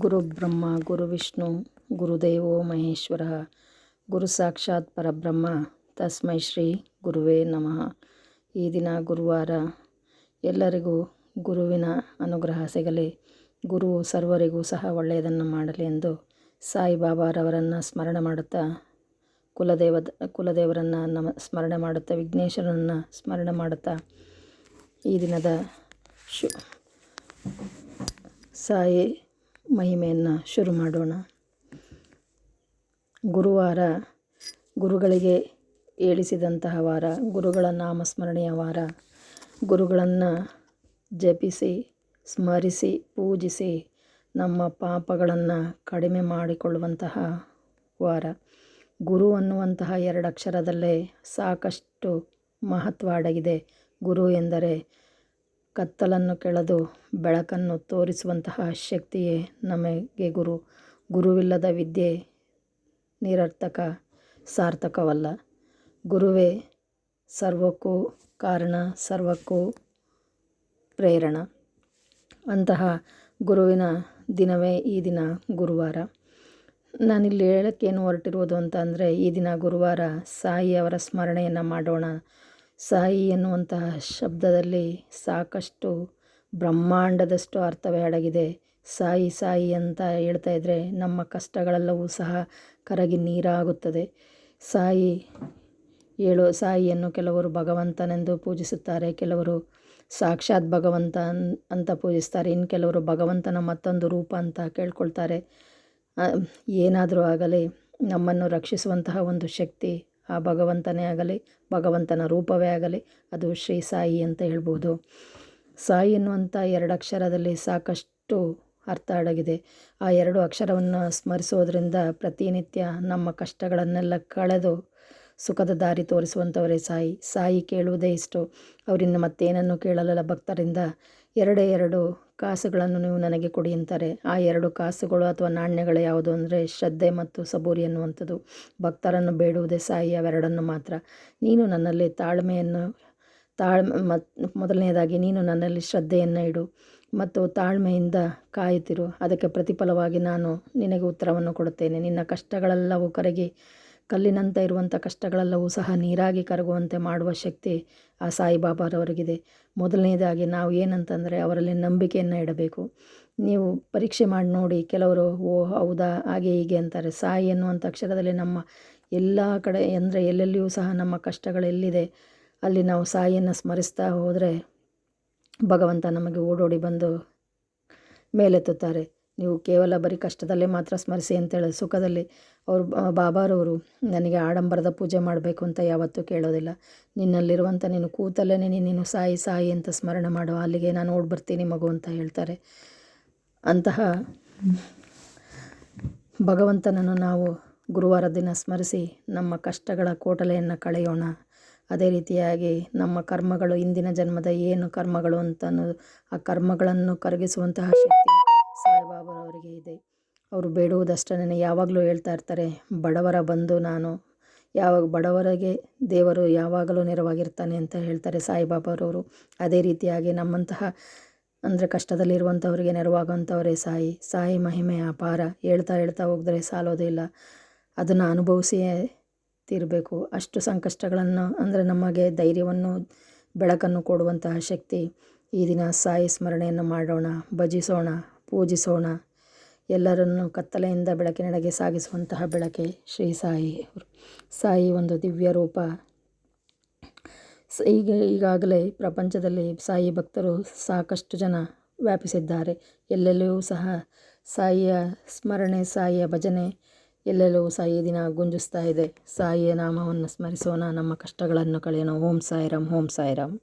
ಗುರು ಬ್ರಹ್ಮ, ಗುರು ವಿಷ್ಣು ಗುರುದೇವೋ ಮಹೇಶ್ವರ, ಗುರು ಸಾಕ್ಷಾತ್ ಪರಬ್ರಹ್ಮ, ತಸ್ಮೈ ಶ್ರೀ ಗುರುವೇ ನಮಃ. ಈ ದಿನ ಗುರುವಾರ ಎಲ್ಲರಿಗೂ ಗುರುವಿನ ಅನುಗ್ರಹ ಸಿಗಲಿ. ಗುರು ಸರ್ವರಿಗೂ ಸಹ ಒಳ್ಳೆಯದನ್ನು ಮಾಡಲಿ ಎಂದು ಸಾಯಿಬಾಬಾರವರನ್ನು ಸ್ಮರಣೆ ಮಾಡುತ್ತಾ ಕುಲದೇವದ ಕುಲದೇವರನ್ನು ನಮ, ಸ್ಮರಣೆ ಮಾಡುತ್ತಾ, ವಿಘ್ನೇಶ್ವರನನ್ನು ಸ್ಮರಣೆ ಮಾಡುತ್ತಾ, ಈ ದಿನದ ಶು, ಸಾಯಿ ಮಹಿಮೆಯನ್ನು ಶುರು ಮಾಡೋಣ. ಗುರುವಾರ ಗುರುಗಳಿಗೆ ಏಳಿಸಿದಂತಹ ವಾರ, ಗುರುಗಳ ನಾಮಸ್ಮರಣೆಯ ವಾರ. ಗುರುಗಳನ್ನು ಜಪಿಸಿ, ಸ್ಮರಿಸಿ, ಪೂಜಿಸಿ ನಮ್ಮ ಪಾಪಗಳನ್ನು ಕಡಿಮೆ ಮಾಡಿಕೊಳ್ಳುವಂತಹ ವಾರ. ಗುರು ಅನ್ನುವಂತಹ ಎರಡು ಅಕ್ಷರದಲ್ಲೇ ಸಾಕಷ್ಟು ಮಹತ್ವ ಅಡಗಿದೆ. ಗುರು ಎಂದರೆ ಕತ್ತಲನ್ನು ಕೆಳದು ಬೆಳಕನ್ನು ತೋರಿಸುವಂತಹ ಶಕ್ತಿಯೇ ನಮಗೆ ಗುರು. ಗುರುವಿಲ್ಲದ ವಿದ್ಯೆ ನಿರರ್ಥಕ, ಸಾರ್ಥಕವಲ್ಲ. ಗುರುವೇ, ಸರ್ವಕ್ಕೂ ಕಾರಣ, ಸರ್ವಕ್ಕೂ ಪ್ರೇರಣ. ಅಂತಹ ಗುರುವಿನ ದಿನವೇ ಈ ದಿನ ಗುರುವಾರ. ನಾನಿಲ್ಲಿ ಹೇಳೋಕ್ಕೇನು ಹೊರಟಿರುವುದು ಅಂತ ಅಂದರೆ ಈ ದಿನ ಗುರುವಾರ ಸಾಯಿಯವರ ಸ್ಮರಣೆಯನ್ನು ಮಾಡೋಣ. ಸಾಯಿ ಎನ್ನುವಂತಹ ಶಬ್ದದಲ್ಲಿ ಸಾಕಷ್ಟು ಬ್ರಹ್ಮಾಂಡದಷ್ಟು ಅರ್ಥವೇ ಅಡಗಿದೆ. ಸಾಯಿ ಸಾಯಿ ಅಂತ ಹೇಳ್ತಾ ಇದ್ದರೆ ನಮ್ಮ ಕಷ್ಟಗಳೆಲ್ಲವೂ ಸಹ ಕರಗಿ ನೀರಾಗುತ್ತದೆ. ಸಾಯಿ ಹೇಳು, ಸಾಯಿಯನ್ನು ಕೆಲವರು ಭಗವಂತನೆಂದು ಪೂಜಿಸುತ್ತಾರೆ, ಕೆಲವರು ಸಾಕ್ಷಾತ್ ಭಗವಂತ ಅಂತ ಪೂಜಿಸ್ತಾರೆ ಇನ್ನು ಕೆಲವರು ಭಗವಂತನ ಮತ್ತೊಂದು ರೂಪ ಅಂತ ಕೇಳ್ಕೊಳ್ತಾರೆ. ಏನಾದರೂ ಆಗಲಿ ನಮ್ಮನ್ನು ರಕ್ಷಿಸುವಂತಹ ಒಂದು ಶಕ್ತಿ ಆ ಭಗವಂತನೇ ಆಗಲಿ, ಭಗವಂತನ ರೂಪವೇ ಆಗಲಿ, ಅದು ಶ್ರೀ ಸಾಯಿ ಅಂತ ಹೇಳ್ಬೋದು. ಸಾಯಿ ಎನ್ನುವಂಥ ಎರಡು ಅಕ್ಷರದಲ್ಲಿ ಸಾಕಷ್ಟು ಅರ್ಥ ಅಡಗಿದೆ. ಆ ಎರಡು ಅಕ್ಷರವನ್ನು ಸ್ಮರಿಸೋದ್ರಿಂದ ಪ್ರತಿನಿತ್ಯ ನಮ್ಮ ಕಷ್ಟಗಳನ್ನೆಲ್ಲ ಕಳೆದು ಸುಖದ ದಾರಿ ತೋರಿಸುವಂಥವರೇ ಸಾಯಿ. ಸಾಯಿ ಕೇಳುವುದೇ ಇಷ್ಟು. ಅವರಿಂದ ಮತ್ತೇನನ್ನು ಕೇಳಲಲ್ಲ ಭಕ್ತರಿಂದ. ಎರಡೇ ಎರಡು ಕಾಸುಗಳನ್ನು ನೀವು ನನಗೆ ಕೊಡಿ ಅಂತಾರೆ. ಆ ಎರಡು ಕಾಸುಗಳು ಅಥವಾ ನಾಣ್ಯಗಳು ಯಾವುದು ಅಂದರೆ ಶ್ರದ್ಧೆ ಮತ್ತು ಸಬೂರಿ ಅನ್ನುವಂಥದ್ದು ಭಕ್ತರನ್ನು ಬೇಡುವುದೇ ಸಾಯಿ ಅವೆರಡನ್ನು ಮಾತ್ರ. ನೀನು ನನ್ನಲ್ಲಿ ತಾಳ್ಮೆಯನ್ನು, ತಾಳ್ಮೆ ಮೊದಲನೆಯದಾಗಿ ನೀನು ನನ್ನಲ್ಲಿ ಶ್ರದ್ಧೆಯನ್ನು ಇಡು ಮತ್ತು ತಾಳ್ಮೆಯಿಂದ ಕಾಯುತ್ತಿರು. ಅದಕ್ಕೆ ಪ್ರತಿಫಲವಾಗಿ ನಾನು ನಿನಗೆ ಉತ್ತರವನ್ನು ಕೊಡುತ್ತೇನೆ. ನಿನ್ನ ಕಷ್ಟಗಳೆಲ್ಲವೂ ಕರಗಿ ಕಲ್ಲಿನಂತೆ ಇರುವಂಥ ಕಷ್ಟಗಳೆಲ್ಲವೂ ಸಹ ನೀರಾಗಿ ಕರಗುವಂತೆ ಮಾಡುವ ಶಕ್ತಿ ಆ ಸಾಯಿಬಾಬಾರವರಿಗಿದೆ. ಮೊದಲನೇದಾಗಿ ನಾವು ಏನಂತಂದರೆ ಅವರಲ್ಲಿ ನಂಬಿಕೆಯನ್ನು ಇಡಬೇಕು. ನೀವು ಪರೀಕ್ಷೆ ಮಾಡಿ ನೋಡಿ ಕೆಲವರು, ಓ ಹೌದಾ, ಹಾಗೆ ಹೀಗೆ ಅಂತಾರೆ. ಸಾಯಿ ಎನ್ನುವಂಥ ಅಕ್ಷರದಲ್ಲಿ ನಮ್ಮ ಎಲ್ಲ ಕಡೆ ಅಂದರೆ ಎಲ್ಲೆಲ್ಲಿಯೂ ಸಹ ನಮ್ಮ ಕಷ್ಟಗಳೆಲ್ಲಿದೆ ಅಲ್ಲಿ ನಾವು ಸಾಯಿಯನ್ನು ಸ್ಮರಿಸ್ತಾ ಹೋದರೆ ಭಗವಂತ ನಮಗೆ ಓಡೋಡಿ ಬಂದು ಮೇಲೆತ್ತುತ್ತಾರೆ. ನೀವು ಕೇವಲ ಬರೀ ಕಷ್ಟದಲ್ಲೇ ಮಾತ್ರ ಸ್ಮರಿಸಿ ಅಂತೇಳಿ ಸುಖದಲ್ಲಿ ಅವರು ಬಾಬಾರವರು ನನಗೆ ಆಡಂಬರದ ಪೂಜೆ ಮಾಡಬೇಕು ಅಂತ ಯಾವತ್ತೂ ಕೇಳೋದಿಲ್ಲ. ನಿನ್ನಲ್ಲಿರುವಂಥ ನೀನು ಕೂತಲ್ಲೇ ನೀನು ಸಾಯಿ ಸಾಯಿ ಅಂತ ಸ್ಮರಣೆ ಮಾಡು. ಅಲ್ಲಿಗೆ ನಾನು ಓಡಿ ಬರ್ತೀನಿ ಮಗು ಅಂತ ಹೇಳ್ತಾರೆ. ಅಂತಹ ಭಗವಂತನನ್ನು ನಾವು ಗುರುವಾರ ದಿನ ಸ್ಮರಿಸಿ ನಮ್ಮ ಕಷ್ಟಗಳ ಕೋಟಲೆಯನ್ನು ಕಳೆಯೋಣ. ಅದೇ ರೀತಿಯಾಗಿ ನಮ್ಮ ಕರ್ಮಗಳು, ಇಂದಿನ ಜನ್ಮದ ಏನು ಕರ್ಮಗಳು ಅಂತ ಆ ಕರ್ಮಗಳನ್ನು ಕರಗಿಸುವಂತಹ ಶಕ್ತಿ ಸಾಯಿಬಾಬಾರವರಿಗೆ ಇದೆ. ಅವರು ಬೇಡುವುದಷ್ಟೇ ಯಾವಾಗಲೂ ಹೇಳ್ತಾ ಇರ್ತಾರೆ, ಬಡವರ ಬಂದು ನಾನು. ಯಾವಾಗ ಬಡವರಿಗೆ ದೇವರು ಯಾವಾಗಲೂ ನೆರವಾಗಿರ್ತಾನೆ ಅಂತ ಹೇಳ್ತಾರೆ ಸಾಯಿಬಾಬಾರವರು. ಅದೇ ರೀತಿಯಾಗಿ ನಮ್ಮಂತಹ ಅಂದರೆ ಕಷ್ಟದಲ್ಲಿರುವಂಥವರಿಗೆ ನೆರವಾಗುವಂಥವರೇ ಸಾಯಿ. ಸಾಯಿ ಮಹಿಮೆ ಅಪಾರ. ಹೇಳ್ತಾ ಹೇಳ್ತಾ ಹೋಗಿದ್ರೆ ಸಾಲೋದಿಲ್ಲ ಅದನ್ನು ಅನುಭವಿಸಿಯೇ ತೀರಬೇಕು. ಅಷ್ಟು ಸಂಕಷ್ಟಗಳನ್ನು ಅಂದರೆ ನಮಗೆ ಧೈರ್ಯವನ್ನು, ಬೆಳಕನ್ನು ಕೊಡುವಂತಹ ಶಕ್ತಿ. ಈ ದಿನ ಸಾಯಿ ಸ್ಮರಣೆಯನ್ನು ಮಾಡೋಣ, ಭಜಿಸೋಣ. ಪೂಜಿಸೋಣ. ಎಲ್ಲರನ್ನು ಕತ್ತಲೆಯಿಂದ ಬೆಳಕಿನೆಡೆಗೆ ಸಾಗಿಸುವಂತಹ ಬೆಳಕೆ ಶ್ರೀ ಸಾಯಿ ಸಾಯಿ ಒಂದು ದಿವ್ಯ ರೂಪ. ಈಗ ಈಗಾಗಲೇ ಪ್ರಪಂಚದಲ್ಲಿ ಸಾಯಿ ಭಕ್ತರು ಸಾಕಷ್ಟು ಜನ ವ್ಯಾಪಿಸಿದ್ದಾರೆ. ಎಲ್ಲೆಲ್ಲೂ ಸಹ ಸಾಯಿಯ ಸ್ಮರಣೆ, ಸಾಯಿಯ ಭಜನೆ ಎಲ್ಲೆಲ್ಲೂ ಸಾಯಿ ದಿನ ಗುಂಜಿಸ್ತಾ ಇದೆ. ಸಾಯಿಯ ನಾಮವನ್ನು ಸ್ಮರಿಸೋಣ. ನಮ್ಮ ಕಷ್ಟಗಳನ್ನು ಕಳೆಯೋಣ. ಓಂ ಸಾಯಿರಾಮ್ ಓಂ ಸಾಯಿರಾಮ್.